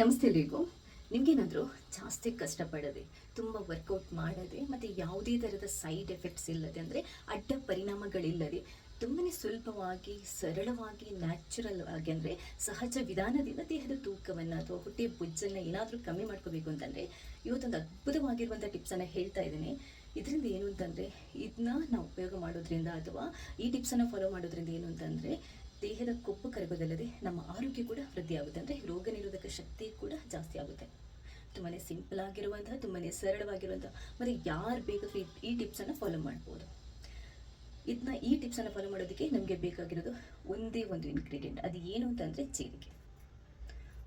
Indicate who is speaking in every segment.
Speaker 1: ನಮಸ್ತೆ ಎಲ್ರಿಗೂ ನಿಮಗೇನಾದರೂ ಜಾಸ್ತಿ ಕಷ್ಟಪಡದೆ, ತುಂಬ ವರ್ಕೌಟ್ ಮಾಡದೆ, ಮತ್ತು ಯಾವುದೇ ಥರದ ಸೈಡ್ ಎಫೆಕ್ಟ್ಸ್ ಇಲ್ಲದೆ, ಅಂದರೆ ಅಡ್ಡ ಪರಿಣಾಮಗಳಿಲ್ಲದೆ ತುಂಬಾ ಸುಲಭವಾಗಿ, ಸರಳವಾಗಿ ನ್ಯಾಚುರಲ್ ಆಗಿ, ಅಂದರೆ ಸಹಜ ವಿಧಾನದಿಂದ ದೇಹದ ತೂಕವನ್ನು ಅಥವಾ ಹೊಟ್ಟೆ ಬೊಜ್ಜನ್ನು ಏನಾದರೂ ಕಮ್ಮಿ ಮಾಡ್ಕೋಬೇಕು ಅಂತಂದರೆ ಇವತ್ತೊಂದು ಅದ್ಭುತವಾಗಿರುವಂಥ ಟಿಪ್ಸನ್ನು ಹೇಳ್ತಾ ಇದ್ದೀನಿ. ಇದರಿಂದ ಏನು ಅಂತಂದರೆ ಇದನ್ನ ನಾವು ಉಪಯೋಗ ಮಾಡೋದ್ರಿಂದ ಅಥವಾ ಈ ಟಿಪ್ಸನ್ನು ಫಾಲೋ ಮಾಡೋದ್ರಿಂದ ಏನು ಅಂತಂದರೆ, ದೇಹದ ಕೊಬ್ಬು ಕರಗೋದಲ್ಲದೆ ನಮ್ಮ ಆರೋಗ್ಯ ಕೂಡ ವೃದ್ಧಿಯಾಗುತ್ತೆ. ಅಂದರೆ ರೋಗ ಶಕ್ತಿ ಕೂಡ ಜಾಸ್ತಿ ಆಗುತ್ತೆ. ತುಂಬಾ ಸಿಂಪಲ್ ಆಗಿರುವಂತಹ ತುಂಬಾ ಸರಳವಾಗಿರುವಂತಹ, ಮತ್ತು ಯಾರು ಈ- ಈ ಟಿಪ್ಸನ್ನು ಫಾಲೋ ಮಾಡ್ಬೋದು. ಇದನ್ನ ಈ ಟಿಪ್ಸನ್ನು ಫಾಲೋ ಮಾಡೋದಕ್ಕೆ ನಮಗೆ ಬೇಕಾಗಿರೋದು ಒಂದೇ ಒಂದು ಇಂಗ್ರೀಡಿಯೆಂಟ್ ಅದು ಏನು ಅಂತಂದರೆ ಜೀರಿಗೆ.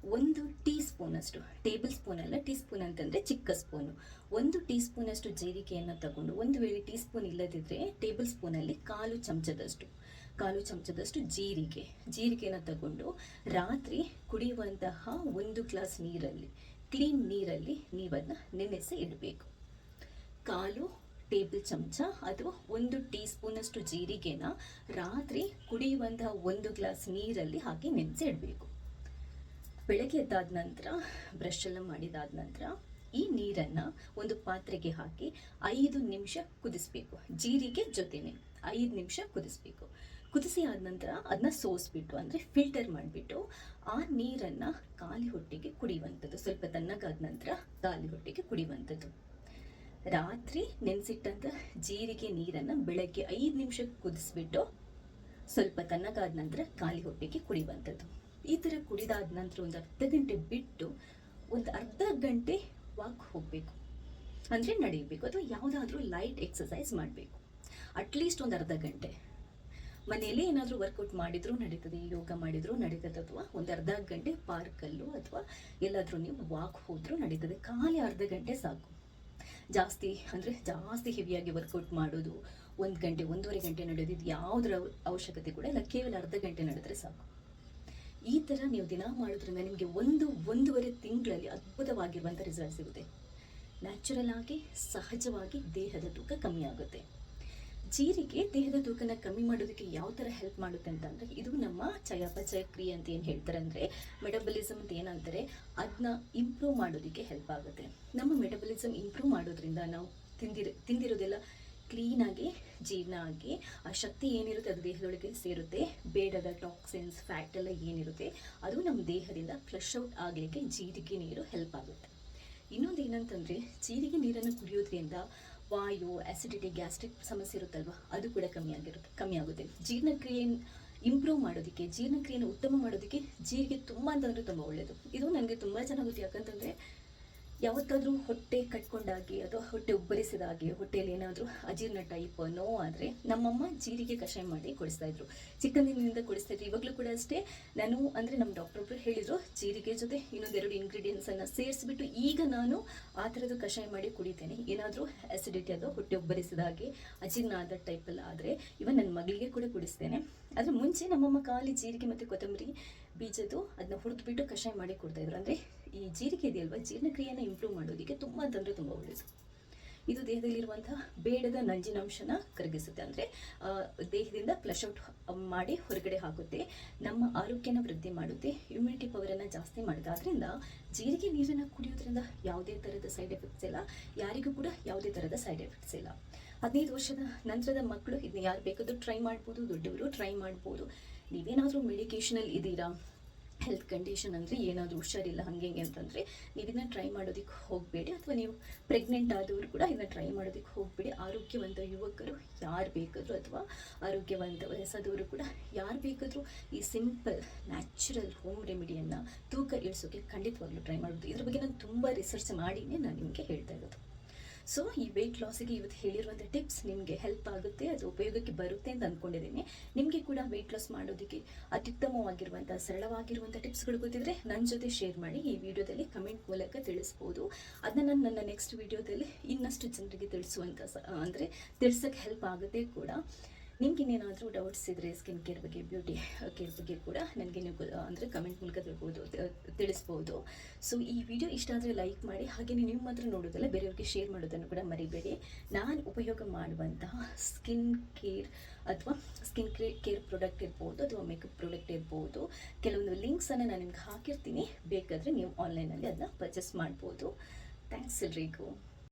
Speaker 1: ಒಂದು ಟೀ ಸ್ಪೂನಷ್ಟು ಟೇಬಲ್ ಸ್ಪೂನ್ ಅಲ್ಲ ಟೀ ಸ್ಪೂನ್ ಅಂತಂದರೆ ಚಿಕ್ಕ ಸ್ಪೂನು ಒಂದು ಟೀ ಸ್ಪೂನಷ್ಟು ಜೀರಿಗೆಯನ್ನು ತಗೊಂಡು, ಒಂದು ವೇಳೆ ಟೀ ಸ್ಪೂನ್ ಇಲ್ಲದಿದ್ದರೆ ಟೇಬಲ್ ಸ್ಪೂನಲ್ಲಿ ಕಾಲು ಚಮಚದಷ್ಟು. ಕಾಲು ಚಮಚದಷ್ಟು ಜೀರಿಗೆ. ಜೀರಿಗೆನ ತಗೊಂಡು ರಾತ್ರಿ ಕುಡಿಯುವಂತಹ ಒಂದು ಗ್ಲಾಸ್ ನೀರಲ್ಲಿ, ಕ್ಲೀನ್ ನೀರಲ್ಲಿ ನೀವನ್ನ ನೆನೆಸಿ ಇಡಬೇಕು. ಕಾಲು ಟೇಬಲ್ ಚಮಚ ಅಥವಾ ಒಂದು ಟೀ ಸ್ಪೂನಷ್ಟು ಜೀರಿಗೆನ ರಾತ್ರಿ ಕುಡಿಯುವಂತಹ ಒಂದು ಗ್ಲಾಸ್ ನೀರಲ್ಲಿ ಹಾಕಿ ನೆನೆಸಿ ಇಡಬೇಕು. ಬೆಳಗ್ಗೆ ಎದ್ದಾದ ನಂತರ, ಬ್ರಷ್ ಎಲ್ಲ ಮಾಡಿದಾದ ನಂತರ ಈ ನೀರನ್ನು ಒಂದು ಪಾತ್ರೆಗೆ ಹಾಕಿ ಐದು ನಿಮಿಷ ಕುದಿಸ್ಬೇಕು. ಜೀರಿಗೆ ಜೊತೆನೆ ಐದು ನಿಮಿಷ ಕುದಿಸ್ಬೇಕು. ಕುದಿಸಿ ಆದ ನಂತರ ಅದನ್ನ ಸೋಸ್ಬಿಟ್ಟು, ಅಂದರೆ ಫಿಲ್ಟರ್ ಮಾಡಿಬಿಟ್ಟು ಆ ನೀರನ್ನು ಖಾಲಿ ಹೊಟ್ಟೆಗೆ ಕುಡಿಯುವಂಥದ್ದು. ಸ್ವಲ್ಪ ತಣ್ಣಗಾದ ನಂತರ ಖಾಲಿ ಹೊಟ್ಟೆಗೆ ಕುಡಿಯುವಂಥದ್ದು. ರಾತ್ರಿ ನೆನೆಸಿಟ್ಟಂಥ ಜೀರಿಗೆ ನೀರನ್ನು ಬೆಳಗ್ಗೆ ಐದು ನಿಮಿಷ ಕುದಿಸ್ಬಿಟ್ಟು ಸ್ವಲ್ಪ ತಣ್ಣಗಾದ ನಂತರ ಖಾಲಿ ಹೊಟ್ಟೆಗೆ ಕುಡಿಯುವಂಥದ್ದು. ಈ ಥರ ಕುಡಿದಾದ ನಂತರ ಒಂದು ಅರ್ಧ ಗಂಟೆ ಬಿಟ್ಟು ಒಂದು ಅರ್ಧ ಗಂಟೆ ವಾಕ್ ಹೋಗಬೇಕು. ಅಂದರೆ ನಡೆಯಬೇಕು ಅಥವಾ ಯಾವುದಾದ್ರೂ ಲೈಟ್ ಎಕ್ಸಸೈಸ್ ಮಾಡಬೇಕು. ಅಟ್ಲೀಸ್ಟ್ ಒಂದು ಅರ್ಧ ಗಂಟೆ. ಮನೆಯಲ್ಲಿ ಏನಾದರೂ ವರ್ಕೌಟ್ ಮಾಡಿದರೂ ನಡೀತದೆ ಯೋಗ ಮಾಡಿದರೂ ನಡೀತದೆ ಅಥವಾ ಒಂದು ಅರ್ಧ ಗಂಟೆ ಪಾರ್ಕಲ್ಲೂ ಅಥವಾ ಎಲ್ಲಾದರೂ ನೀವು ವಾಕ್ ಹೋದರೂ ನಡೀತದೆ. ಖಾಲಿ ಅರ್ಧ ಗಂಟೆ ಸಾಕು. ಜಾಸ್ತಿ ಅಂದರೆ ಜಾಸ್ತಿ ಹೆವಿಯಾಗಿ ವರ್ಕೌಟ್ ಮಾಡೋದು, ಒಂದು ಗಂಟೆ, ಒಂದೂವರೆ ಗಂಟೆ ನಡೆಯೋದು ಯಾವುದರ ಅವಶ್ಯಕತೆ ಕೂಡ ಇಲ್ಲ. ಕೇವಲ ಅರ್ಧ ಗಂಟೆ ನಡೆದರೆ ಸಾಕು. ಈ ಥರ ನೀವು ದಿನ ಮಾಡೋದ್ರಿಂದ ನಿಮಗೆ ಒಂದು, ಒಂದೂವರೆ ತಿಂಗಳಲ್ಲಿ ಅದ್ಭುತವಾಗಿರುವಂಥ ರಿಸಲ್ಟ್ ಸಿಗುತ್ತೆ. ನ್ಯಾಚುರಲ್ ಆಗಿ, ಸಹಜವಾಗಿ ದೇಹದ ತೂಕ ಕಮ್ಮಿ ಆಗುತ್ತೆ. ಜೀರಿಗೆ ದೇಹದ ತೂಕನ ಕಮ್ಮಿ ಮಾಡೋದಕ್ಕೆ ಯಾವ ಥರ ಹೆಲ್ಪ್ ಮಾಡುತ್ತೆ ಅಂತಂದರೆ ಇದು ನಮ್ಮ ಚಯಾಪಚಯ ಕ್ರಿಯೆ ಅಂತ ಏನು ಹೇಳ್ತಾರೆ ಅಂದರೆ ಮೆಟಬಲಿಸಮ್ ಅಂತ ಏನಂತಾರೆ ಅದನ್ನ ಇಂಪ್ರೂವ್ ಮಾಡೋದಕ್ಕೆ ಹೆಲ್ಪ್ ಆಗುತ್ತೆ. ನಮ್ಮ ಮೆಟಬಲಿಸಮ್ ಇಂಪ್ರೂವ್ ಮಾಡೋದ್ರಿಂದ ನಾವು ತಿಂದಿರ, ತಿಂದಿರೋದೆಲ್ಲ ಕ್ಲೀನಾಗಿ ಜೀರ್ಣ ಆಗಿ, ಆ ಶಕ್ತಿ ಏನಿರುತ್ತೆ ಅದು ದೇಹದೊಳಗೆ ಸೇರುತ್ತೆ, ಬೇಡದ ಟಾಕ್ಸಿನ್ಸ್ ಫ್ಯಾಟ್ ಎಲ್ಲ ಏನಿರುತ್ತೆ, ಅದು ನಮ್ಮ ದೇಹದಿಂದ ಫ್ಲಶ್ ಔಟ್ ಆಗಲಿಕ್ಕೆ ಜೀರಿಗೆ ನೀರು ಹೆಲ್ಪ್ ಆಗುತ್ತೆ. ಇನ್ನೊಂದು ಏನಂತಂದರೆ, ಜೀರಿಗೆ ನೀರನ್ನು ಕುಡಿಯೋದ್ರಿಂದ ವಾಯು ಆ್ಯಸಿಡಿಟಿ ಗ್ಯಾಸ್ಟ್ರಿಕ್ ಸಮಸ್ಯೆ ಇರುತ್ತಲ್ವ? ಅದು ಕೂಡ ಕಮ್ಮಿ ಆಗಿರುತ್ತೆ ಕಮ್ಮಿ ಆಗುತ್ತೆ. ಜೀರ್ಣಕ್ರಿಯೆ ಇಂಪ್ರೂವ್ ಮಾಡೋದಕ್ಕೆ ಜೀರ್ಣಕ್ರಿಯೆಯನ್ನು ಉತ್ತಮ ಮಾಡೋದಕ್ಕೆ ಜೀರಿಗೆ ತುಂಬ ಅಂತಂದರೆ ತುಂಬ ಒಳ್ಳೆಯದು ಇದು ನನಗೆ ತುಂಬ ಚೆನ್ನಾಗುತ್ತೆ ಯಾಕಂತಂದರೆ ಯಾವತ್ತಾದರೂ ಹೊಟ್ಟೆ ಕಟ್ಕೊಂಡಾಗಿ ಅಥವಾ ಹೊಟ್ಟೆ ಉಬ್ಬರಿಸಿದಾಗೆ, ಹೊಟ್ಟೆಯಲ್ಲಿ ಏನಾದರೂ ಅಜೀರ್ಣ ಟೈಪ್ ನೋವು ಆದರೆ ನಮ್ಮಮ್ಮ ಜೀರಿಗೆ ಕಷಾಯ ಮಾಡಿ ಕೊಡಿಸ್ತಾ ಇದ್ರು. ಚಿಕ್ಕಂದಿನಿಂದ ಕೊಡಿಸ್ತಾ ಇದ್ರು. ಇವಾಗಲೂ ಕೂಡ ಅಷ್ಟೇ. ನಾನು ಅಂದರೆ ನಮ್ಮ ಡಾಕ್ಟರ್ ಒಬ್ಬರು ಹೇಳಿದರು, ಜೀರಿಗೆ ಜೊತೆ ಇನ್ನೊಂದೆರಡು ಇಂಗ್ರೀಡಿಯೆಂಟ್ಸನ್ನು ಸೇರಿಸ್ಬಿಟ್ಟು ಈಗ ನಾನು ಆ ಥರದ್ದು ಕಷಾಯ ಮಾಡಿ ಕುಡಿತೇನೆ. ಏನಾದರೂ ಆಸಿಡಿಟಿ ಅಥವಾ ಹೊಟ್ಟೆ ಉಬ್ಬರಿಸಿದಾಗೆ, ಅಜೀರ್ಣ ಆದ ಟೈಪಲ್ಲಿ ಆದರೆ ಇವನ್ ನನ್ನ ಮಗಳಿಗೆ ಕೂಡ ಕುಡಿಸ್ತೇನೆ. ಆದರೆ ಮುಂಚೆ ನಮ್ಮಮ್ಮ ಖಾಲಿ ಜೀರಿಗೆ ಮತ್ತು ಕೊತ್ತಂಬರಿ ಬೀಜದ್ದು ಅದನ್ನ ಹುರಿದ್ಬಿಟ್ಟು ಕಷಾಯ ಮಾಡಿ ಕೊಡ್ತಾ ಇದ್ರು. ಅಂದರೆ ಈ ಜೀರಿಗೆ ಇದೆಯಲ್ವ? ಜೀರ್ಣಕ್ರಿಯೆನ ಇಂಪ್ರೂವ್ ಮಾಡೋದಕ್ಕೆ ತುಂಬ ಅಂತಂದರೆ ತುಂಬ ಒಳ್ಳೆಯದು ಇದು ದೇಹದಲ್ಲಿರುವಂಥ ಬೇಡದ ನಂಜಿನಾಂಶನ ಕರಗಿಸುತ್ತೆ. ಅಂದರೆ ದೇಹದಿಂದ ಫ್ಲಶ್ ಔಟ್ ಮಾಡಿ ಹೊರಗಡೆ ಹಾಕುತ್ತೆ. ನಮ್ಮ ಆರೋಗ್ಯನ ವೃದ್ಧಿ ಮಾಡುತ್ತೆ. ಇಮ್ಯುನಿಟಿ ಪವರನ್ನು ಜಾಸ್ತಿ ಮಾಡುತ್ತೆ ಆದ್ದರಿಂದ ಜೀರಿಗೆ ನೀರನ್ನು ಕುಡಿಯೋದ್ರಿಂದ ಯಾವುದೇ ಥರದ ಸೈಡ್ ಎಫೆಕ್ಟ್ಸ್ ಇಲ್ಲ. ಯಾರಿಗೂ ಕೂಡ ಯಾವುದೇ ಥರದ ಸೈಡ್ ಎಫೆಕ್ಟ್ಸ್ ಇಲ್ಲ. ಹದಿನೈದು ವರ್ಷದ ನಂತರದ ಮಕ್ಕಳು ಇದನ್ನ ಯಾರು ಬೇಕಾದರೂ ಟ್ರೈ ಮಾಡ್ಬೋದು, ದೊಡ್ಡವರು ಟ್ರೈ ಮಾಡ್ಬೋದು. ನೀವೇನಾದರೂ ಮೆಡಿಕೇಷನಲ್ಲಿ ಇದ್ದೀರಾ? ಹೆಲ್ತ್ ಕಂಡೀಷನ್ ಅಂದರೆ ಏನಾದರೂ ಹುಷಾರಿಲ್ಲ, ಹಾಗೆ ಹಿಂಗೆ ಅಂತಂದರೆ ನೀವು ಇದನ್ನ ಟ್ರೈ ಮಾಡೋದಕ್ಕೆ ಹೋಗಬೇಡಿ. ಅಥವಾ ನೀವು ಪ್ರೆಗ್ನೆಂಟ್ ಆದವರು ಕೂಡ ಇದನ್ನ ಟ್ರೈ ಮಾಡೋದಕ್ಕೆ ಹೋಗಬೇಡಿ. ಆರೋಗ್ಯವಂತ ಯುವಕರು ಯಾರು ಬೇಕಾದರೂ ಅಥವಾ ಆರೋಗ್ಯವಂತ ವಯಸ್ಸಾದವರು ಕೂಡ ಯಾರು ಬೇಕಾದರೂ ಈ ಸಿಂಪಲ್ ನ್ಯಾಚುರಲ್ ಹೋಮ್ ರೆಮಿಡಿಯನ್ನು ತೂಕ ಇಳಿಸೋಕೆ ಖಂಡಿತವಾಗ್ಲೂ ಟ್ರೈ ಮಾಡೋದು ಇದ್ರ ಬಗ್ಗೆ ನಾನು ತುಂಬ ರಿಸರ್ಚ್ ಮಾಡಿನೇ ನಾನು ನಿಮಗೆ ಹೇಳ್ತಾ ಇರೋದು. ಸೊ ಈ ವೆಯ್ಟ್ ಲಾಸಿಗೆ ಇವತ್ತು ಹೇಳಿರುವಂಥ ಟಿಪ್ಸ್ ನಿಮಗೆ ಹೆಲ್ಪ್ ಆಗುತ್ತೆ, ಅದು ಉಪಯೋಗಕ್ಕೆ ಬರುತ್ತೆ ಅಂತ ಅಂದ್ಕೊಂಡಿದ್ದೀನಿ ನಿಮಗೆ ಕೂಡ ವೆಯ್ಟ್ ಲಾಸ್ ಮಾಡೋದಕ್ಕೆ ಅತ್ಯುತ್ತಮವಾಗಿರುವಂಥ ಸರಳವಾಗಿರುವಂಥ ಟಿಪ್ಸ್ಗಳು ಗೊತ್ತಿದ್ರೆ ನನ್ನ ಜೊತೆ ಶೇರ್ ಮಾಡಿ, ಈ ವಿಡಿಯೋದಲ್ಲಿ ಕಮೆಂಟ್ ಮೂಲಕ ತಿಳಿಸ್ಬೋದು. ಅದನ್ನ ನಾನು ನನ್ನ ನೆಕ್ಸ್ಟ್ ವಿಡಿಯೋದಲ್ಲಿ ಇನ್ನಷ್ಟು ಜನರಿಗೆ ತಿಳಿಸುವಂಥ ಅಂದರೆ ತಿಳಿಸೋಕ್ಕೆ ಹೆಲ್ಪ್ ಆಗುತ್ತೆ ಕೂಡ. ನಿಮ್ಗೆ ಇನ್ನೇನಾದರೂ ಡೌಟ್ಸ್ ಇದ್ದರೆ ಸ್ಕಿನ್ ಕೇರ್ ಬಗ್ಗೆ ಬ್ಯೂಟಿ ಕೇರ್ ಬಗ್ಗೆ ಕೂಡ ನನಗೆ ನೀವು ಅಂದರೆ ಕಮೆಂಟ್ ಮೂಲಕ ತಿಳ್ಬೋದು ತಿಳಿಸ್ಬೋದು. ಸೊ ಈ ವಿಡಿಯೋ ಇಷ್ಟ ಆದರೆ ಲೈಕ್ ಮಾಡಿ ಹಾಗೆಯೇ ನೀವು ಮಾತ್ರ ನೋಡೋದಲ್ಲ, ಬೇರೆಯವ್ರಿಗೆ ಶೇರ್ ಮಾಡೋದನ್ನು ಕೂಡ ಮರಿಬೇಡಿ. ನಾನು ಉಪಯೋಗ ಮಾಡುವಂತಹ ಸ್ಕಿನ್ ಕೇರ್ ಅಥವಾ ಸ್ಕಿನ್ ಕೇರ್ ಪ್ರಾಡಕ್ಟ್ ಇರ್ಬೋದು, ಅಥವಾ ಮೇಕಪ್ ಪ್ರಾಡಕ್ಟ್ ಇರ್ಬೋದು, ಕೆಲವೊಂದು ಲಿಂಕ್ಸನ್ನು ನಾನು ನಿಮ್ಗೆ ಹಾಕಿರ್ತೀನಿ. ಬೇಕಾದರೆ ನೀವು ಆನ್ಲೈನಲ್ಲಿ ಅದನ್ನ ಪರ್ಚೇಸ್ ಮಾಡ್ಬೋದು. ಥ್ಯಾಂಕ್ಸ್ ಎಲ್ರಿಗೂ.